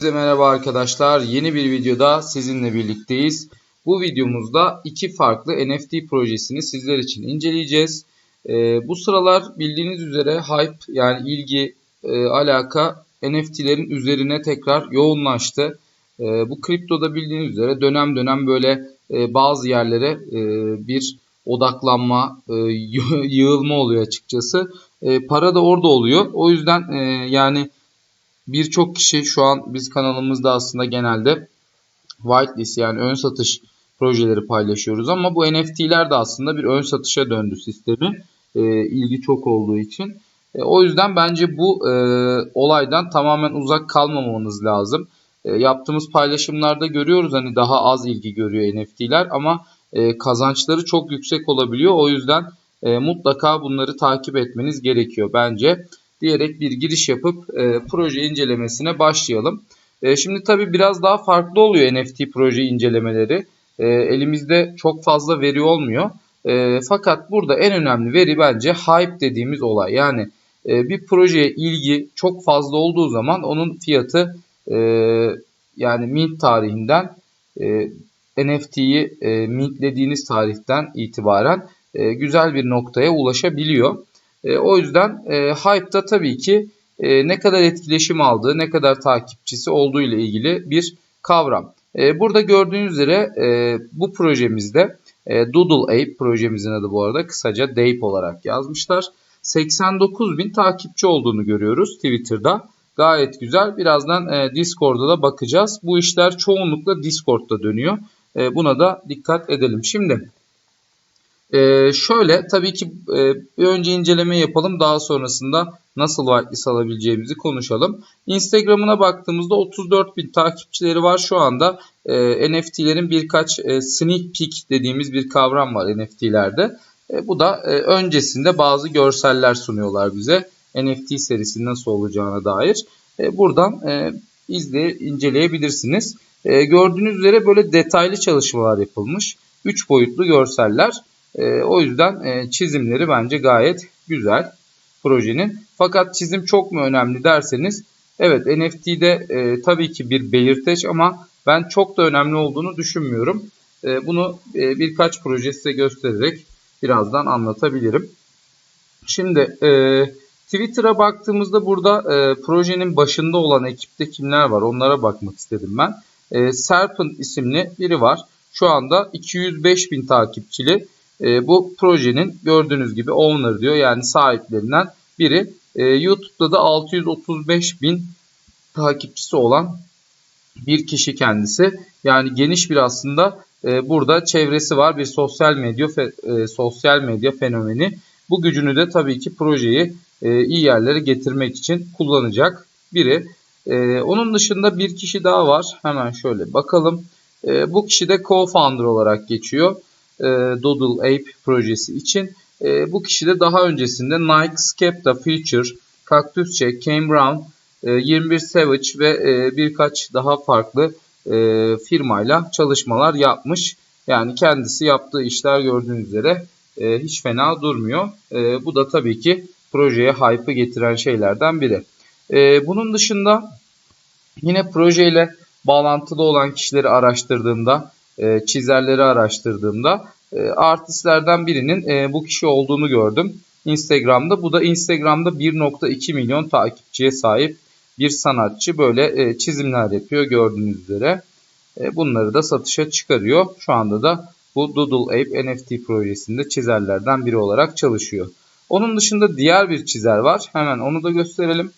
Herkese merhaba arkadaşlar. Yeni bir videoda sizinle birlikteyiz. Bu videomuzda iki farklı NFT projesini sizler için inceleyeceğiz. Ee, bu sıralar bildiğiniz üzere hype yani ilgi, e, alaka NFT'lerin üzerine tekrar yoğunlaştı. Ee, bu kriptoda bildiğiniz üzere dönem dönem böyle e, bazı yerlere e, bir odaklanma, e, yığılma oluyor açıkçası. E, para da orada oluyor. O yüzden e, yani birçok kişi şu an biz kanalımızda aslında genelde whitelist yani ön satış projeleri paylaşıyoruz ama bu NFT'ler de aslında bir ön satışa döndü sistemi e, ilgi çok olduğu için. E, o yüzden bence bu e, olaydan tamamen uzak kalmamanız lazım. E, yaptığımız paylaşımlarda görüyoruz hani daha az ilgi görüyor NFT'ler ama e, kazançları çok yüksek olabiliyor. O yüzden e, mutlaka bunları takip etmeniz gerekiyor bence diyerek bir giriş yapıp e, proje incelemesine başlayalım. E, şimdi tabi biraz daha farklı oluyor NFT proje incelemeleri. E, elimizde çok fazla veri olmuyor. E, fakat burada en önemli veri bence hype dediğimiz olay. Yani e, bir projeye ilgi çok fazla olduğu zaman onun fiyatı e, yani mint tarihinden e, NFT'yi e, mintlediğiniz tarihten itibaren e, güzel bir noktaya ulaşabiliyor. E, o yüzden e, Hype'da tabii ki e, ne kadar etkileşim aldığı, ne kadar takipçisi olduğu ile ilgili bir kavram. E, burada gördüğünüz üzere e, bu projemizde e, Doodle Ape projemizin adı bu arada kısaca Dape olarak yazmışlar. 89 bin takipçi olduğunu görüyoruz Twitter'da. Gayet güzel. Birazdan e, Discord'da da bakacağız. Bu işler çoğunlukla Discord'da dönüyor. E, buna da dikkat edelim. Şimdi ee, şöyle tabii ki e, bir önce inceleme yapalım daha sonrasında nasıl whitelist alabileceğimizi konuşalım. Instagram'ına baktığımızda 34 bin takipçileri var şu anda. E, NFT'lerin birkaç e, sneak peek dediğimiz bir kavram var NFT'lerde. E, bu da e, öncesinde bazı görseller sunuyorlar bize. NFT serisi nasıl olacağına dair. E, buradan e, izleye, inceleyebilirsiniz. E, gördüğünüz üzere böyle detaylı çalışmalar yapılmış. 3 boyutlu görseller. E, o yüzden e, çizimleri bence gayet güzel projenin. Fakat çizim çok mu önemli derseniz evet NFT'de e, tabii ki bir belirteç ama ben çok da önemli olduğunu düşünmüyorum. E, bunu e, birkaç proje size göstererek birazdan anlatabilirim. Şimdi e, Twitter'a baktığımızda burada e, projenin başında olan ekipte kimler var onlara bakmak istedim ben. E, Serpent isimli biri var. Şu anda 205 bin takipçili e, bu projenin gördüğünüz gibi owner diyor yani sahiplerinden biri. E, YouTube'da da 635 bin takipçisi olan bir kişi kendisi. Yani geniş bir aslında e, burada çevresi var bir sosyal medya e, sosyal medya fenomeni. Bu gücünü de tabii ki projeyi e, iyi yerlere getirmek için kullanacak biri. E, onun dışında bir kişi daha var. Hemen şöyle bakalım. E, bu kişi de co-founder olarak geçiyor e, Doodle Ape projesi için. E, bu kişi de daha öncesinde Nike, Skepta, Future, Jack, Kane Brown, e, 21 Savage ve e, birkaç daha farklı e, firmayla çalışmalar yapmış. Yani kendisi yaptığı işler gördüğünüz üzere e, hiç fena durmuyor. E, bu da tabii ki projeye hype'ı getiren şeylerden biri. E, bunun dışında yine projeyle bağlantılı olan kişileri araştırdığımda e, çizerleri araştırdığımda e, artistlerden birinin e, bu kişi olduğunu gördüm. Instagram'da. Bu da Instagram'da 1.2 milyon takipçiye sahip bir sanatçı. Böyle e, çizimler yapıyor gördüğünüz üzere. Bunları da satışa çıkarıyor. Şu anda da bu Doodle Ape NFT projesinde çizerlerden biri olarak çalışıyor. Onun dışında diğer bir çizer var. Hemen onu da gösterelim.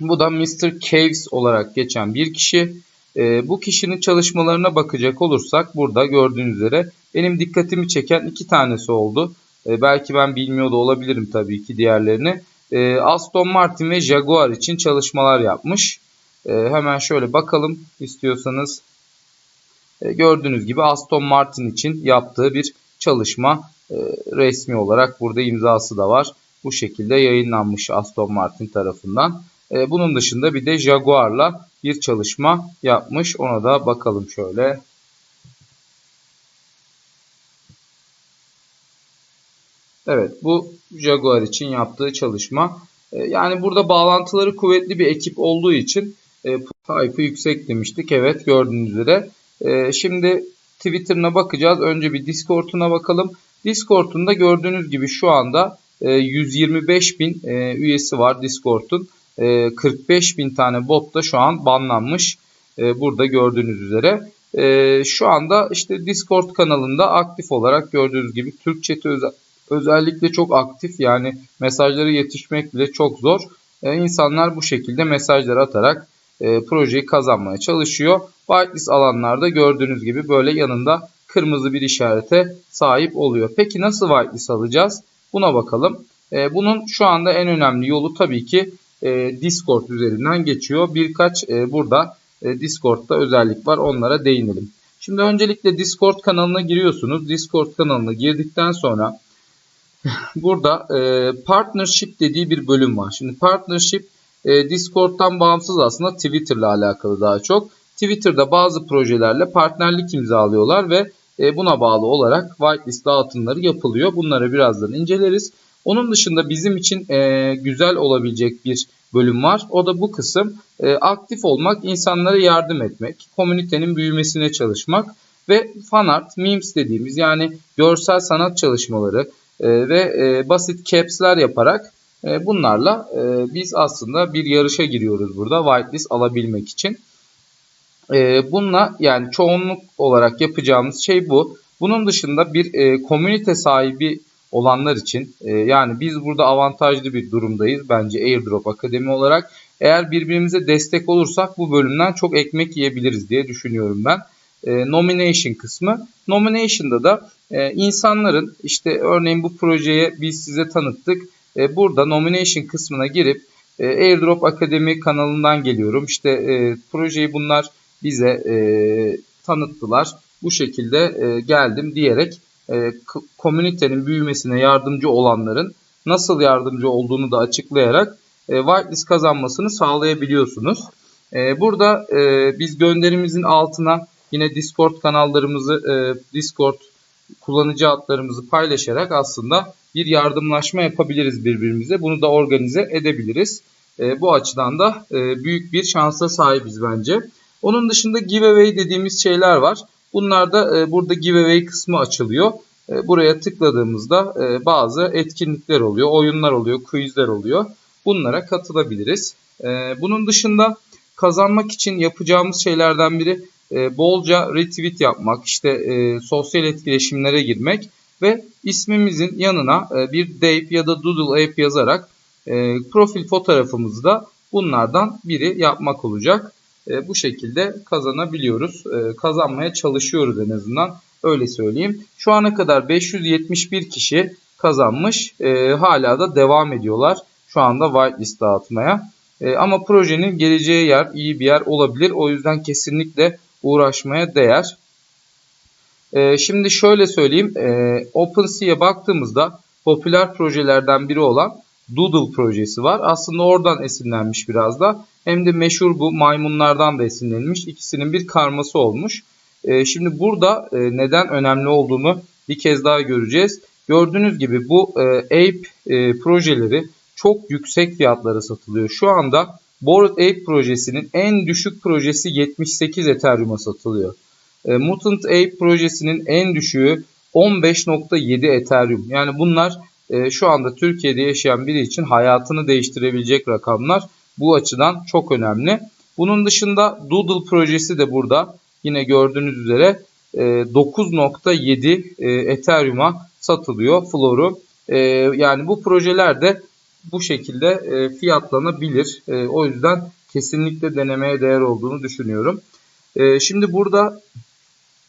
Bu da Mr. Caves olarak geçen bir kişi. E, bu kişinin çalışmalarına bakacak olursak burada gördüğünüz üzere benim dikkatimi çeken iki tanesi oldu. E, belki ben bilmiyor da olabilirim tabii ki diğerlerini. E, Aston Martin ve Jaguar için çalışmalar yapmış. E, hemen şöyle bakalım istiyorsanız. E, gördüğünüz gibi Aston Martin için yaptığı bir çalışma e, resmi olarak burada imzası da var. Bu şekilde yayınlanmış Aston Martin tarafından. E, bunun dışında bir de Jaguar'la bir çalışma yapmış. Ona da bakalım şöyle. Evet bu Jaguar için yaptığı çalışma. E, yani burada bağlantıları kuvvetli bir ekip olduğu için E, hype'ı yüksek demiştik. Evet gördüğünüz üzere. E, şimdi Twitter'ına bakacağız. Önce bir Discord'una bakalım. Discord'un da gördüğünüz gibi şu anda e, 125 bin e, üyesi var Discord'un. E, 45 bin tane bot da şu an banlanmış. E, burada gördüğünüz üzere. E, şu anda işte Discord kanalında aktif olarak gördüğünüz gibi Türk chat'i özel, özellikle çok aktif. Yani mesajları yetişmek bile çok zor. E, insanlar bu şekilde mesajlar atarak e, projeyi kazanmaya çalışıyor. Whitelist alanlarda gördüğünüz gibi böyle yanında kırmızı bir işarete sahip oluyor. Peki nasıl whitelist alacağız? Buna bakalım. Bunun şu anda en önemli yolu tabii ki e, Discord üzerinden geçiyor. Birkaç e, burada e, Discord'da özellik var. Onlara değinelim. Şimdi öncelikle Discord kanalına giriyorsunuz. Discord kanalına girdikten sonra burada e, partnership dediği bir bölüm var. Şimdi partnership e, Discord'dan bağımsız aslında Twitter'la alakalı daha çok. Twitter'da bazı projelerle partnerlik imzalıyorlar ve e, buna bağlı olarak whitelist dağıtımları yapılıyor. Bunları birazdan inceleriz. Onun dışında bizim için e, güzel olabilecek bir bölüm var. O da bu kısım. E, aktif olmak, insanlara yardım etmek, komünitenin büyümesine çalışmak ve fan art, memes dediğimiz yani görsel sanat çalışmaları e, ve e, basit caps'ler yaparak e, bunlarla e, biz aslında bir yarışa giriyoruz burada whitelist alabilmek için. E, bununla yani çoğunluk olarak yapacağımız şey bu. Bunun dışında bir e, komünite sahibi olanlar için e, yani biz burada avantajlı bir durumdayız bence Airdrop Akademi olarak. Eğer birbirimize destek olursak bu bölümden çok ekmek yiyebiliriz diye düşünüyorum ben. E, nomination kısmı. Nomination'da da e, insanların işte örneğin bu projeye biz size tanıttık. E, burada nomination kısmına girip e, Airdrop Akademi kanalından geliyorum. İşte e, projeyi bunlar bize e, tanıttılar. Bu şekilde e, geldim diyerek e, komünitenin büyümesine yardımcı olanların nasıl yardımcı olduğunu da açıklayarak e, whitelist kazanmasını sağlayabiliyorsunuz. E, burada e, biz gönderimizin altına yine Discord kanallarımızı, e, Discord kullanıcı adlarımızı paylaşarak aslında bir yardımlaşma yapabiliriz birbirimize. Bunu da organize edebiliriz. E, bu açıdan da e, büyük bir şansa sahibiz bence. Onun dışında giveaway dediğimiz şeyler var. Bunlar da e, burada giveaway kısmı açılıyor. E, buraya tıkladığımızda e, bazı etkinlikler oluyor, oyunlar oluyor, quizler oluyor. Bunlara katılabiliriz. Bunun dışında kazanmak için yapacağımız şeylerden biri bolca retweet yapmak, işte sosyal etkileşimlere girmek ve ismimizin yanına bir Dave ya da Doodle App yazarak profil fotoğrafımızı da bunlardan biri yapmak olacak. E, bu şekilde kazanabiliyoruz. E, kazanmaya çalışıyoruz en azından. Öyle söyleyeyim. Şu ana kadar 571 kişi kazanmış. E, hala da devam ediyorlar. Şu anda whitelist dağıtmaya. E, ama projenin geleceği yer iyi bir yer olabilir. O yüzden kesinlikle uğraşmaya değer. Şimdi şöyle söyleyeyim. OpenSea'ya baktığımızda popüler projelerden biri olan Doodle projesi var. Aslında oradan esinlenmiş biraz da. Hem de meşhur bu maymunlardan da esinlenmiş. İkisinin bir karması olmuş. E, şimdi burada e, neden önemli olduğunu bir kez daha göreceğiz. Gördüğünüz gibi bu e, Ape e, projeleri çok yüksek fiyatlara satılıyor. Şu anda Bored Ape projesinin en düşük projesi 78 Ethereum'a satılıyor. E, Mutant Ape projesinin en düşüğü 15.7 Ethereum. Yani bunlar e, şu anda Türkiye'de yaşayan biri için hayatını değiştirebilecek rakamlar. Bu açıdan çok önemli. Bunun dışında Doodle projesi de burada. Yine gördüğünüz üzere 9.7 e, e, Ethereum'a satılıyor floru. E, yani bu projeler de bu şekilde fiyatlanabilir. O yüzden kesinlikle denemeye değer olduğunu düşünüyorum. Şimdi burada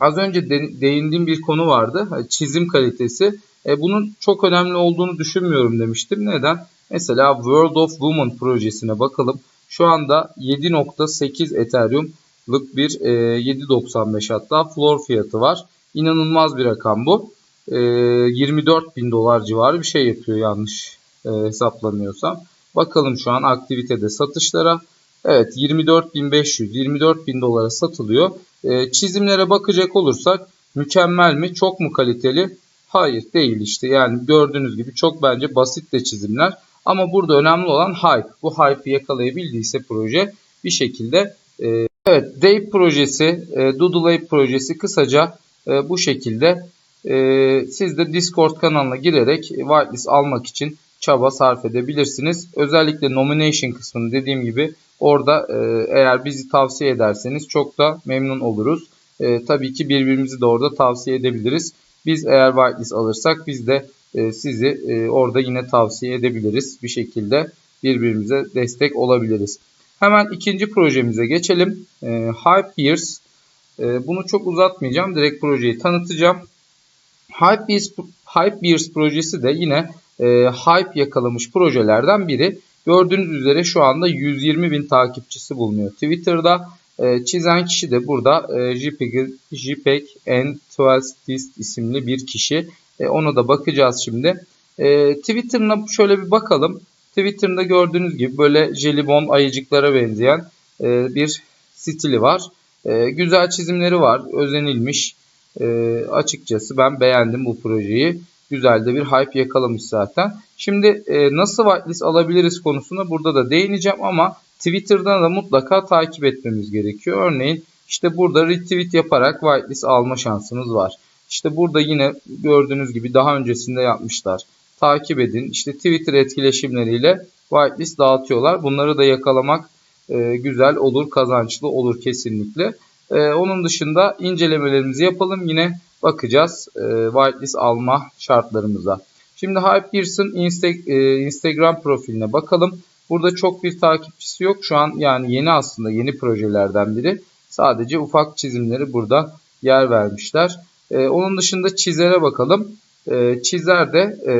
az önce değindiğim bir konu vardı. Çizim kalitesi. Bunun çok önemli olduğunu düşünmüyorum demiştim. Neden? Mesela World of Women projesine bakalım. Şu anda 7.8 Ethereum'lık bir e, 7.95 hatta floor fiyatı var. İnanılmaz bir rakam bu. E, 24 bin dolar civarı bir şey yapıyor yanlış e, hesaplamıyorsam. Bakalım şu an aktivitede satışlara. Evet 24.500 24.000 dolara satılıyor. E, çizimlere bakacak olursak mükemmel mi? Çok mu kaliteli? Hayır değil işte. Yani gördüğünüz gibi çok bence basit de çizimler. Ama burada önemli olan hype. Bu hype'ı yakalayabildiyse proje bir şekilde e, evet Dave projesi, e, Doodle Ape projesi kısaca e, bu şekilde e, siz de Discord kanalına girerek whitelist almak için çaba sarf edebilirsiniz. Özellikle nomination kısmını dediğim gibi orada e, eğer bizi tavsiye ederseniz çok da memnun oluruz. E, tabii ki birbirimizi de orada tavsiye edebiliriz. Biz eğer whitelist alırsak biz de sizi e, orada yine tavsiye edebiliriz. Bir şekilde birbirimize destek olabiliriz. Hemen ikinci projemize geçelim. E, Hypebears. E, bunu çok uzatmayacağım. Direkt projeyi tanıtacağım. Hypebears, Hypebears projesi de yine e, hype yakalamış projelerden biri. Gördüğünüz üzere şu anda 120 bin takipçisi bulunuyor Twitter'da. E, çizen kişi de burada e, JPEG, JPEG N12 isimli bir kişi. E, ona da bakacağız şimdi. E, Twitter'ına şöyle bir bakalım. Twitter'da gördüğünüz gibi böyle jelibon ayıcıklara benzeyen e, bir stili var. E, güzel çizimleri var. Özenilmiş. E, açıkçası ben beğendim bu projeyi. Güzel de bir hype yakalamış zaten. Şimdi e, nasıl whitelist alabiliriz konusuna burada da değineceğim ama Twitter'dan da mutlaka takip etmemiz gerekiyor. Örneğin işte burada retweet yaparak whitelist alma şansınız var. İşte burada yine gördüğünüz gibi daha öncesinde yapmışlar. Takip edin. İşte Twitter etkileşimleriyle whitelist dağıtıyorlar. Bunları da yakalamak e, güzel olur, kazançlı olur kesinlikle. E, onun dışında incelemelerimizi yapalım. Yine bakacağız e, whitelist alma şartlarımıza. Şimdi Hypebears'ın Insta, e, Instagram profiline bakalım. Burada çok bir takipçisi yok. Şu an yani yeni aslında yeni projelerden biri. Sadece ufak çizimleri burada yer vermişler. E, onun dışında Çizer'e bakalım. E, Çizer de e,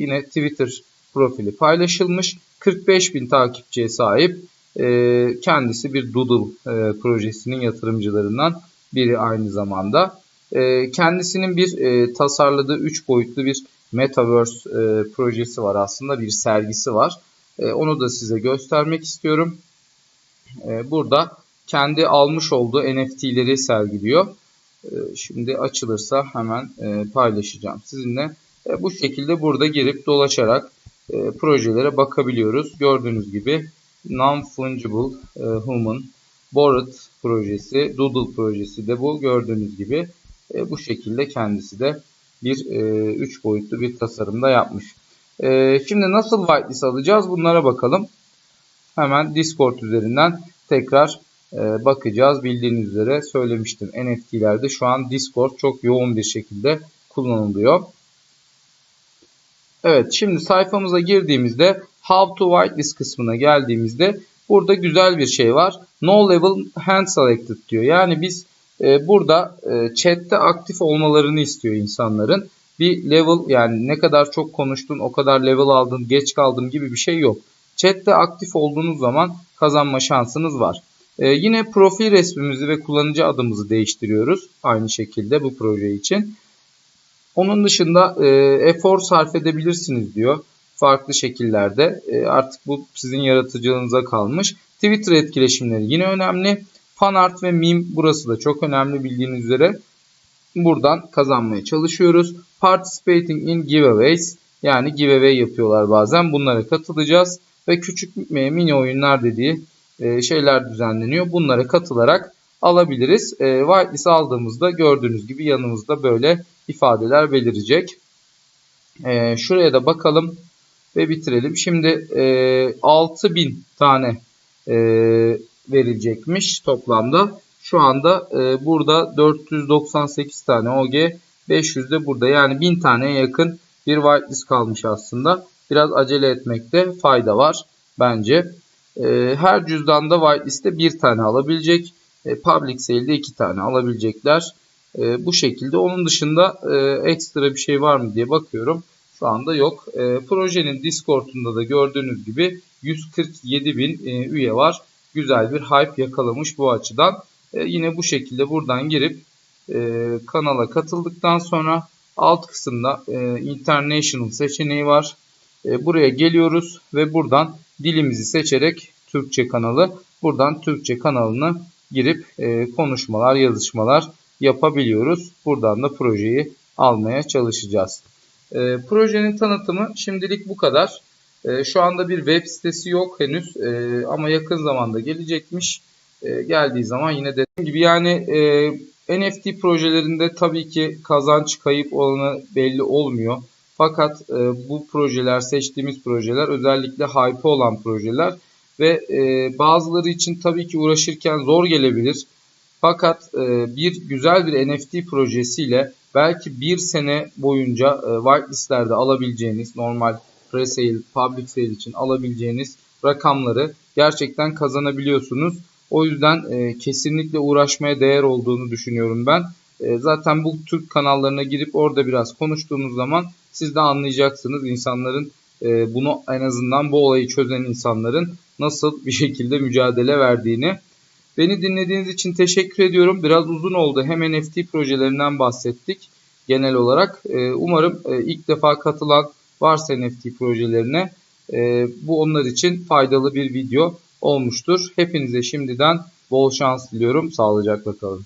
yine Twitter profili paylaşılmış. 45 bin takipçiye sahip. E, kendisi bir Doodle e, projesinin yatırımcılarından biri aynı zamanda. E, kendisinin bir e, tasarladığı 3 boyutlu bir Metaverse e, projesi var aslında. Bir sergisi var. E, onu da size göstermek istiyorum. E, burada kendi almış olduğu NFT'leri sergiliyor. E, şimdi açılırsa hemen e, paylaşacağım sizinle. E, bu şekilde burada girip dolaşarak e, projelere bakabiliyoruz. Gördüğünüz gibi Non-Fungible Human, Borrowed projesi, Doodle projesi de bu. Gördüğünüz gibi bu şekilde kendisi de bir e, üç boyutlu bir tasarımda yapmış. Şimdi nasıl whitelist alacağız bunlara bakalım. Hemen Discord üzerinden tekrar bakacağız. Bildiğiniz üzere söylemiştim NFT'lerde şu an Discord çok yoğun bir şekilde kullanılıyor. Evet şimdi sayfamıza girdiğimizde How to Whitelist kısmına geldiğimizde burada güzel bir şey var. No level hand selected diyor. Yani biz e, burada e, chatte aktif olmalarını istiyor insanların. Bir level yani ne kadar çok konuştun o kadar level aldın geç kaldın gibi bir şey yok. Chatte aktif olduğunuz zaman kazanma şansınız var. E, yine profil resmimizi ve kullanıcı adımızı değiştiriyoruz. Aynı şekilde bu proje için. Onun dışında e, efor sarf edebilirsiniz diyor. Farklı şekillerde. E, artık bu sizin yaratıcılığınıza kalmış. Twitter etkileşimleri yine önemli. Fan art ve meme burası da çok önemli bildiğiniz üzere. Buradan kazanmaya çalışıyoruz. Participating in giveaways yani giveaway yapıyorlar bazen. Bunlara katılacağız ve küçük mini oyunlar dediği e, şeyler düzenleniyor. Bunlara katılarak alabiliriz. E, whitelist aldığımızda gördüğünüz gibi yanımızda böyle ifadeler belirecek. E, şuraya da bakalım ve bitirelim. Şimdi 6000 tane verilecekmiş toplamda. Şu anda e, burada 498 tane OG, 500 de burada. Yani 1000 taneye yakın bir whitelist kalmış aslında. Biraz acele etmekte fayda var bence. E, her cüzdanda whitelist'te bir tane alabilecek. E, public sale'de iki tane alabilecekler. E, bu şekilde. Onun dışında e, ekstra bir şey var mı diye bakıyorum. Şu anda yok. E, projenin Discord'unda da gördüğünüz gibi 147 bin e, üye var güzel bir hype yakalamış bu açıdan. Yine bu şekilde buradan girip kanala katıldıktan sonra alt kısımda International seçeneği var. Buraya geliyoruz ve buradan dilimizi seçerek Türkçe kanalı buradan Türkçe kanalını girip e, konuşmalar, yazışmalar yapabiliyoruz. Buradan da projeyi almaya çalışacağız. E, projenin tanıtımı şimdilik bu kadar. E, şu anda bir web sitesi yok henüz e, ama yakın zamanda gelecekmiş. E, geldiği zaman yine dediğim gibi yani e, NFT projelerinde tabii ki kazanç kayıp olanı belli olmuyor. Fakat e, bu projeler seçtiğimiz projeler özellikle hype olan projeler ve e, bazıları için tabii ki uğraşırken zor gelebilir. Fakat e, bir güzel bir NFT projesiyle belki bir sene boyunca e, whitelistlerde alabileceğiniz normal pre-sale, public sale için alabileceğiniz rakamları gerçekten kazanabiliyorsunuz. O yüzden e, kesinlikle uğraşmaya değer olduğunu düşünüyorum ben. E, zaten bu Türk kanallarına girip orada biraz konuştuğumuz zaman siz de anlayacaksınız insanların e, bunu en azından bu olayı çözen insanların nasıl bir şekilde mücadele verdiğini. Beni dinlediğiniz için teşekkür ediyorum. Biraz uzun oldu. Hem NFT projelerinden bahsettik genel olarak. E, umarım ilk defa katılan varsa NFT projelerine bu onlar için faydalı bir video olmuştur. Hepinize şimdiden bol şans diliyorum. Sağlıcakla kalın.